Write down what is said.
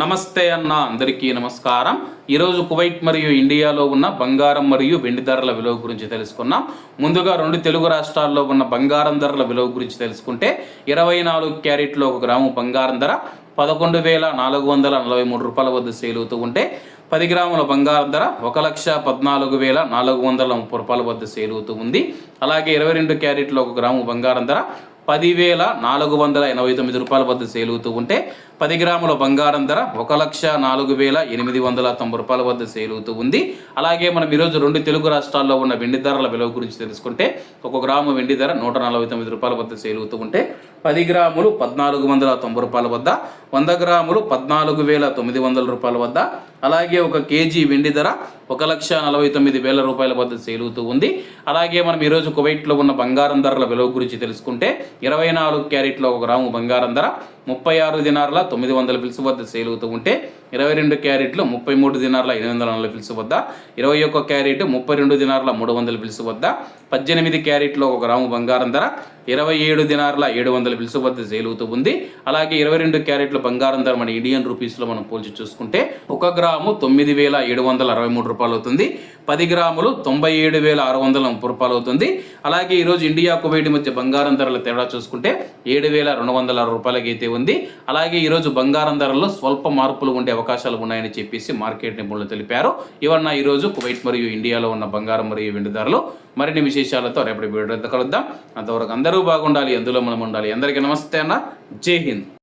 నమస్తే అన్న అందరికీ నమస్కారం. ఈరోజు కువైట్ మరియు ఇండియాలో ఉన్న బంగారం మరియు వెండి ధరల విలువ గురించి తెలుసుకున్నాం. ముందుగా రెండు తెలుగు రాష్ట్రాల్లో ఉన్న బంగారం ధరల విలువ గురించి తెలుసుకుంటే ఇరవై నాలుగు క్యారెట్లో ఒక గ్రాము బంగారం ధర పదకొండు వేల నాలుగు వందల నలభై మూడు రూపాయల వద్ద సేల్ అవుతూ ఉంటే పది గ్రాముల బంగారం ధర ఒక లక్ష పద్నాలుగు వేల నాలుగు వందల ముప్పై రూపాయల వద్ద సేల్ అవుతూ ఉంది. అలాగే ఇరవై రెండు క్యారెట్లో ఒక గ్రాము బంగారం ధర పదివేల నాలుగు వందల ఎనభై తొమ్మిది రూపాయల వద్ద సేలుతూ ఉంటే పది గ్రాముల బంగారం ధర ఒక లక్ష నాలుగు వేల ఎనిమిది వందల తొంభై రూపాయల వద్ద సేలుతూ అవుతూ ఉంది. అలాగే మనం ఈరోజు రెండు తెలుగు రాష్ట్రాల్లో ఉన్న వెండి ధరల విలువ గురించి తెలుసుకుంటే ఒక గ్రాము వెండి ధర నూట నలభై తొమ్మిది రూపాయల వద్ద సేలుతూ ఉంటే పది గ్రాములు పద్నాలుగు వందల తొంభై రూపాయల వద్ద వంద గ్రాములు పద్నాలుగు వేల తొమ్మిది వందల రూపాయల వద్ద అలాగే ఒక కేజీ వెండి ధర ఒక లక్ష నలభై తొమ్మిది వేల రూపాయల వద్ద సేలుతూ ఉంది. అలాగే మనం ఈరోజు కువైట్లో ఉన్న బంగారం ధరల విలువ గురించి తెలుసుకుంటే ఇరవై నాలుగు క్యారెట్లో ఒక గ్రాము బంగారం ధర ముప్పై ఆరు దినార్ల తొమ్మిది వందల పిలుసు వద్ద సేల్ అవుతూ ఉంటే ఇరవై రెండు క్యారెట్లు ముప్పై మూడు దినార్ల ఎనిమిది వందల నలభై పిలుసు వద్ద ఇరవై ఒక్క క్యారెట్ ముప్పై రెండు దినార్ల మూడు వందల పిలుసు వద్ద పద్దెనిమిది క్యారెట్లో ఒక గ్రాము బంగారం ధర ఇరవై ఏడు దినార్ల ఏడు వందల పిలుసు వద్ద సేల్ అవుతూ ఉంది. అలాగే ఇరవై రెండు క్యారెట్లు బంగారం ధర మన ఇండియన్ రూపీస్లో మనం పోల్చి చూసుకుంటే ఒక గ్రాము తొమ్మిది వేల ఏడు వందల అరవై మూడు రూపాయలు అవుతుంది. పది గ్రాములు తొంభై ఏడు వేల ఆరు వందల ముప్పై రూపాయలు అవుతుంది. అలాగే ఈరోజు ఇండియా కువైట్ మధ్య బంగారం ధరల తేడా చూసుకుంటే ఏడు వేల రెండు వందల అరవై రూపాయలకి అయితే ఉంది. అలాగే ఈరోజు బంగారం ధరల్లో స్వల్ప మార్పులు ఉండే అవకాశాలు ఉన్నాయని చెప్పేసి మార్కెట్ నిపుణులు తెలిపారు. ఇవన్న ఈరోజు కువైట్ మరియు ఇండియాలో ఉన్న బంగారం మరియు వెండి ధరలు మరిన్ని విశేషాలతో రేపటి వీడియో కలుద్దాం. అంతవరకు అందరూ బాగుండాలి ఎందులో మనం ఉండాలి. అందరికీ నమస్తే అన్న. జై హింద్.